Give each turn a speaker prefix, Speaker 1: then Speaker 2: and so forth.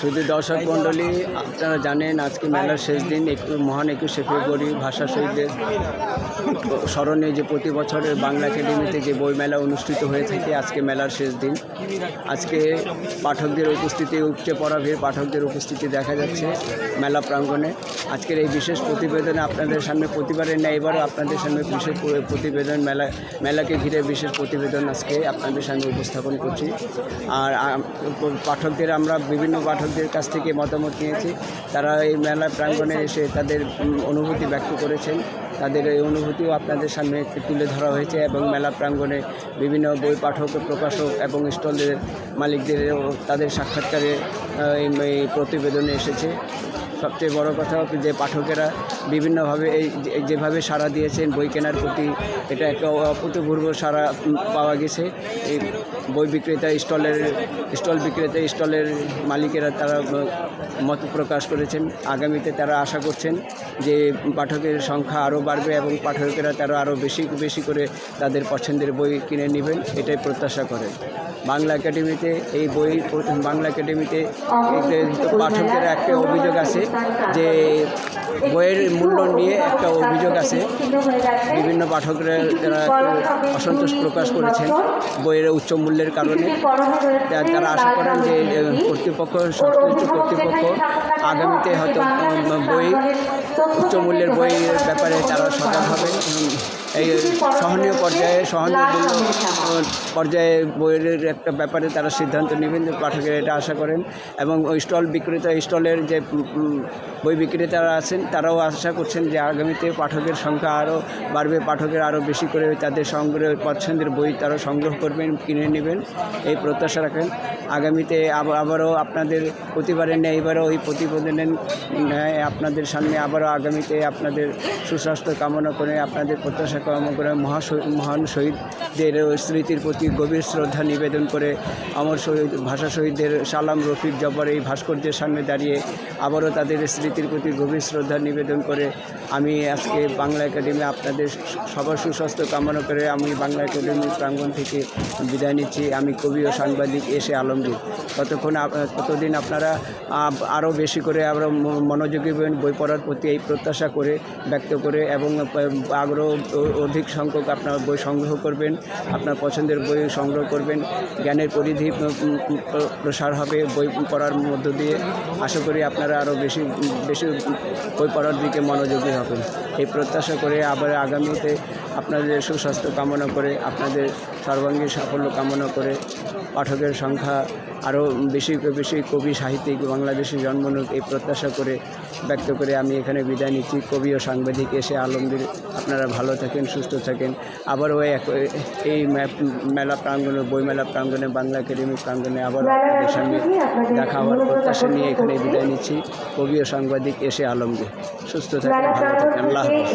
Speaker 1: শুধু দর্শক মণ্ডলী, আপনারা জানেন আজকে মেলার শেষ দিন, একটু মহান একুশে ফেব্রুয়ারি ভাষা শহীদদের স্মরণে যে প্রতি বছরের বাংলা একাডেমিতে যে বইমেলা অনুষ্ঠিত হয়ে থাকে, আজকে মেলার শেষ দিন। আজকে পাঠকদের উপস্থিতি, উপচে পড়া ভিড় পাঠকদের উপস্থিতি দেখা যাচ্ছে মেলা প্রাঙ্গণে। আজকের এই বিশেষ প্রতিবেদনে আপনাদের সামনে প্রতিবারের ন্যায়, এবারও আপনাদের সামনে বিশেষ প্রতিবেদন মেলা, মেলাকে ঘিরে বিশেষ প্রতিবেদন আজকে আপনাদের সামনে উপস্থাপন করছি। আর পাঠকদের আমরা বিভিন্ন পাঠকদের কাছ থেকে মতামত নিয়েছি। তারা এই মেলা প্রাঙ্গণে এসে তাদের অনুভূতি ব্যক্ত করেছেন। তাদের এই অনুভূতিও আপনাদের সামনে তুলে ধরা হয়েছে এবং মেলা প্রাঙ্গণে বিভিন্ন বই পাঠক, প্রকাশক এবং স্টলের মালিকদের তাদের সাক্ষাৎকারে এই প্রতিবেদনে এসেছে। সবচেয়ে বড় কথা যে পাঠকেরা বিভিন্নভাবে এই যেভাবে সাড়া দিয়েছেন বই কেনার প্রতি, এটা একটা অভূতপূর্ব সাড়া পাওয়া গেছে। এই বই বিক্রেতা স্টলের, স্টল বিক্রেতা স্টলের মালিকেরা তারা মত প্রকাশ করেছেন। আগামীতে তারা আশা করছেন যে পাঠকের সংখ্যা আরও বাড়বে এবং পাঠকেরা তারা আরও বেশি বেশি করে তাদের পছন্দের বই কিনে নেবেন, এটাই প্রত্যাশা করেন। বাংলা একাডেমিতে এই বই বাংলা একাডেমিতে এই পাঠকদের একটা অভিযোগ আছে যে বইয়ের মূল্য নিয়ে একটা অভিযোগ আছে। বিভিন্ন পাঠকরা যারা অসন্তোষ প্রকাশ করেছেন বইয়ের উচ্চ মূল্যের কারণে। তারা আশা করেন যে কর্তৃপক্ষ, সংশ্লিষ্ট কর্তৃপক্ষ আগামীতে হয়তো বই, উচ্চ মূল্যের বইয়ের ব্যাপারে তারা সজাগ হবেন। এই সহনীয় পর্যায়ে সহনীয় পর্যায়ে বইয়ের একটা ব্যাপারে তারা সিদ্ধান্ত নেবেন যে পাঠকেরা এটা আশা করেন এবং ওই স্টল বিক্রেতা স্টলের যে বই বিক্রেতারা আছেন তারাও আশা করছেন যে আগামীতে পাঠকের সংখ্যা আরও বাড়বে পাঠকের আরও বেশি করে তাদের সংগ্রহ পছন্দের বই তারা সংগ্রহ করবেন কিনে নেবেন। এই প্রত্যাশা রাখেন। আগামীতে আবার আবারও আপনাদের প্রতিবারের ন্যায় এবারও ওই প্রতিবেদনের আপনাদের সামনে আবারও আগামীতে আপনাদের সুস্বাস্থ্য কামনা করে আপনাদের প্রত্যাশা কামনা করে মহা মহান শহীদদের স্মৃতির প্রতি গভীর শ্রদ্ধা নিবেদন করে আমার শহীদ ভাষা শহীদদের সালাম, রফিক জব্বার এই ভাস্কর্যের সামনে দাঁড়িয়ে আবারও তাদের স্মৃতির প্রতি গভীর শ্রদ্ধা নিবেদন করে আমি আজকে বাংলা একাডেমি আপনাদের সবার সুস্বাস্থ্য কামনা করে আমি বাংলা একাডেমি প্রাঙ্গণ থেকে বিদায় নিচ্ছি। আমি কবি ও সাংবাদিক এসে আলমগীর। ততক্ষণ ততদিন আপনারা আরও বেশি করে ম- মনোযোগী বই পড়ার প্রতি এই প্রত্যাশা করে, ব্যক্ত করে এবং আগ্রহ অধিক সংখ্যক আপনার বই সংগ্রহ করবেন, আপনার পছন্দের বই সংগ্রহ করবেন, জ্ঞানের পরিধি প্রসার হবে বই পড়ার মধ্য দিয়ে। আশা করি আপনারা আরও বেশি বেশি বই পড়ার দিকে মনোযোগী হবেন। এই প্রত্যাশা করে আবার আগামীতে আপনাদের সুস্বাস্থ্য কামনা করে, আপনাদের সর্বাঙ্গীন সাফল্য কামনা করে পাঠকের সংখ্যা আরও বেশি বেশি কবি সাহিত্যিক বাংলাদেশে জন্ম নিক এই প্রত্যাশা করে ব্যক্ত করে আমি এখানে বিদায় নিচ্ছি। কবি ও সাংবাদিক এসে আলমগীর আপনারা ভালো থাকেন সুস্থ থাকেন। আবারও ওই এই মেলা প্রাঙ্গণে বইমেলা প্রাঙ্গণে বাংলা একাডেমি প্রাঙ্গণে আবার আপনাদের সঙ্গে দেখা হওয়ার প্রত্যাশা নিয়ে এখানে বিদায় নিচ্ছি। কবি ও সাংবাদিক এসে আলমগীর সুস্থ থাকেন ভালো থাকেন। আল্লাহ হাফেজ।